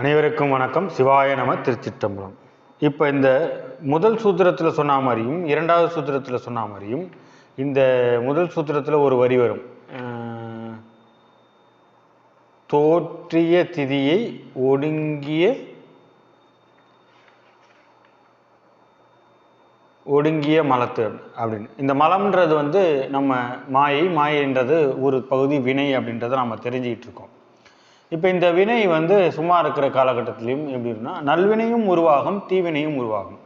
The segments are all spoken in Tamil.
அனைவருக்கும் வணக்கம். சிவாய நம திருச்சிற்றம்பலம். இப்போ இந்த முதல் சூத்திரத்தில் சொன்ன மாதிரியும் இரண்டாவது சூத்திரத்தில் சொன்ன மாதிரியும் இந்த முதல் சூத்திரத்தில் ஒரு வரி வரும். தோற்றிய திதியை ஒடுங்கிய ஒடுங்கிய மலத்து அப்படின்னு. இந்த மலம்ன்றது வந்து நம்ம மாயை மாயைன்றது ஒரு பகுதி வினை அப்படின்றத நம்ம தெரிஞ்சுக்கிட்டு இருக்கோம். இப்போ இந்த வினை வந்து சும்மா இருக்கிற காலகட்டத்திலையும் எப்படின்னா நல்வினையும் உருவாகும் தீவினையும் உருவாகும்.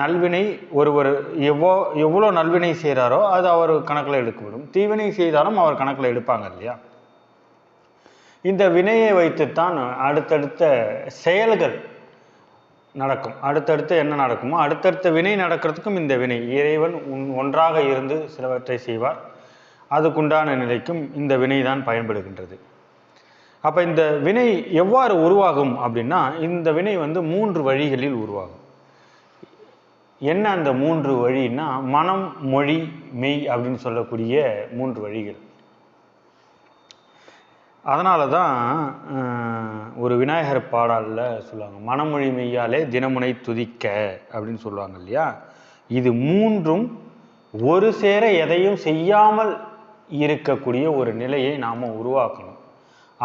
நல்வினை ஒருவர் எவ்வளோ எவ்வளோ நல்வினை செய்கிறாரோ அது அவர் கணக்கில் எடுக்கப்படும். தீவினை செய்தாலும் அவர் கணக்கில் எடுப்பாங்க இல்லையா? இந்த வினையை வைத்துத்தான் அடுத்தடுத்த செயல்கள் நடக்கும். அடுத்தடுத்து என்ன நடக்குமோ அடுத்தடுத்த வினை நடக்கிறதுக்கும் இந்த வினை. இறைவன் உன் ஒன்றாக இருந்து சிலவற்றை செய்வார். அதுக்குண்டான நிலைக்கும் இந்த வினை தான் பயன்படுகின்றது. அப்போ இந்த வினை எவ்வாறு உருவாகும் அப்படின்னா இந்த வினை வந்து மூன்று வழிகளில் உருவாகும். என்ன அந்த மூன்று வழின்னா மனம் மொழி மெய் அப்படின்னு சொல்லக்கூடிய மூன்று வழிகள். அதனால தான் ஒரு விநாயகர் பாடலில் சொல்லுவாங்க மனமொழி மெய்யாலே தினமுனை துதிக்க அப்படின்னு சொல்லுவாங்க இல்லையா? இது மூன்றும் ஒரு சேர எதையும் செய்யாமல் இருக்கக்கூடிய ஒரு நிலையை நாம் உருவாக்கணும்.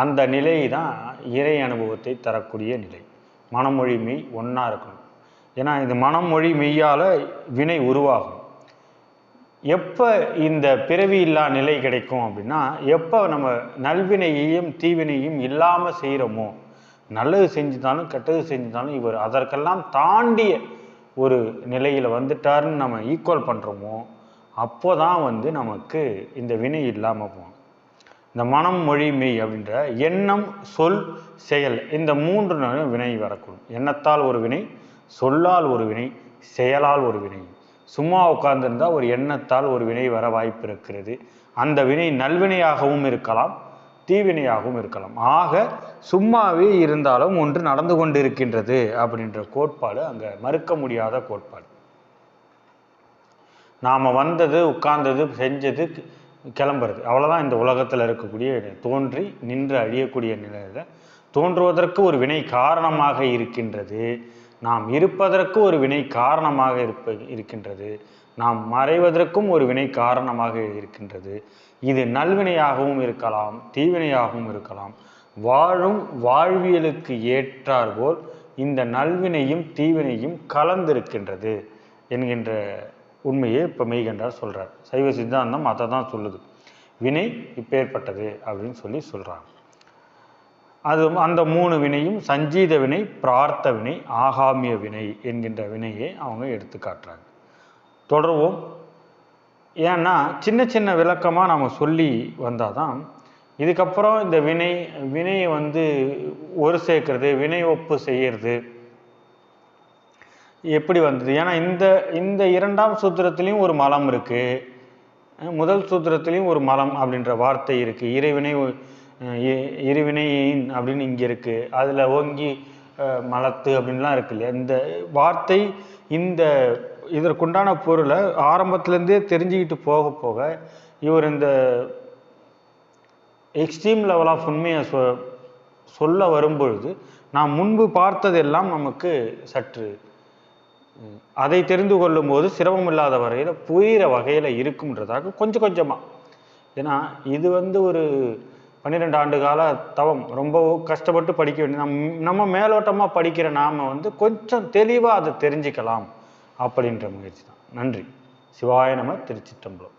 அந்த நிலை தான் இறை அனுபவத்தை தரக்கூடிய நிலை. மனமொழி மெய் ஒன்றா இருக்கணும். ஏன்னா இது மனமொழி மெய்யால் வினை உருவாகும். எப்போ இந்த பிறவி இல்லா நிலை கிடைக்கும் அப்படின்னா எப்போ நம்ம நல்வினையையும் தீவினையும் இல்லாமல் செய்கிறோமோ நல்லது செஞ்சுதாலும் கெட்டது செஞ்சுதாலும் இவர் அதற்கெல்லாம் தாண்டிய ஒரு நிலையில் வந்துட்டாருன்னு நம்ம ஈக்குவல் பண்ணுறோமோ அப்போ தான் வந்து நமக்கு இந்த வினை இல்லாமல் போகும். இந்த மனம் மொழி மெய் அப்படின்ற எண்ணம் சொல் செயல் இந்த மூன்று வினை வரக்கூடும். எண்ணத்தால் ஒரு வினை சொல்லால் ஒரு வினை செயலால் ஒரு வினை. சும்மா உட்கார்ந்துருந்தால் ஒரு எண்ணத்தால் ஒரு வினை வர வாய்ப்பு இருக்கிறது. அந்த வினை நல்வினையாகவும் இருக்கலாம் தீவினையாகவும் இருக்கலாம். ஆக சும்மாவே இருந்தாலும் ஒன்று நடந்து கொண்டிருக்கின்றது அப்படின்ற கோட்பாடு அங்கே மறுக்க முடியாத கோட்பாடு. நாம் வந்தது உட்கார்ந்தது செஞ்சது கிளம்புறது. அவ்வளோதான் இந்த உலகத்தில் இருக்கக்கூடிய தோன்றி நின்று அழியக்கூடிய நிலையில் தோன்றுவதற்கு ஒரு வினை காரணமாக இருக்கின்றது. நாம் இருப்பதற்கு ஒரு வினை காரணமாக இருப்ப இருக்கின்றது. நாம் மறைவதற்கும் ஒரு வினை காரணமாக இருக்கின்றது. இது நல்வினையாகவும் இருக்கலாம் தீவினையாகவும் இருக்கலாம். வாழும் வாழ்வியலுக்கு ஏற்றாற்போல் இந்த நல்வினையும் தீவினையும் கலந்திருக்கின்றது என்கின்ற உண்மையை இப்போ மெய்கண்டார் சொல்கிறார் சைவ சித்தாந்தம் அதை தான் சொல்லுது. வினை இப்பேற்பட்டது அப்படின்னு சொல்லி சொல்கிறாங்க அது அந்த மூணு வினையும் சஞ்சீத வினை பிரார்த்த வினை ஆகாமிய வினை என்கின்ற வினையை அவங்க எடுத்து காட்டுறாங்க. தொடர்வோம். ஏன்னா சின்ன சின்ன விளக்கமாக நம்ம சொல்லி வந்தால் தான் இதுக்கப்புறம் இந்த வினை வினையை வந்து ஒரு சேர்க்கறது வினை ஒப்பு செய்கிறது எப்படி வந்தது? ஏன்னா இந்த இந்த இரண்டாம் சூத்திரத்திலையும் ஒரு மலம் இருக்குது முதல் சூத்திரத்திலையும் ஒரு மலம் அப்படின்ற வார்த்தை இருக்குது இறைவினை இறைவினையின் அப்படின்னு இங்கே இருக்குது அதில் ஓங்கி மலத்து அப்படின்லாம் இருக்கு இல்லையா? இந்த வார்த்தை இந்த இதற்குண்டான பொருளை ஆரம்பத்துலேருந்தே தெரிஞ்சுக்கிட்டு போக போக இவர் இந்த எக்ஸ்ட்ரீம் லெவல் ஆஃப் உண்மையை சொ சொல்ல வரும்பொழுது நாம் முன்பு பார்த்ததெல்லாம் நமக்கு சற்று அதை தெரிந்து கொள்ளும்போது சிரமம் இல்லாத வகையில் புரிகிற வகையில் இருக்கும்ன்றதாக கொஞ்சம் கொஞ்சமாக ஏன்னா இது வந்து ஒரு பன்னிரெண்டு ஆண்டு கால தவம். ரொம்ப கஷ்டப்பட்டு படிக்க வேண்டிய நம் நம்ம மேலோட்டமாக படிக்கிற நாம் வந்து கொஞ்சம் தெளிவாக அதை தெரிஞ்சுக்கலாம் அப்படின்ற முயற்சி தான். நன்றி. சிவாய நம திருச்சிற்றம்பலம்.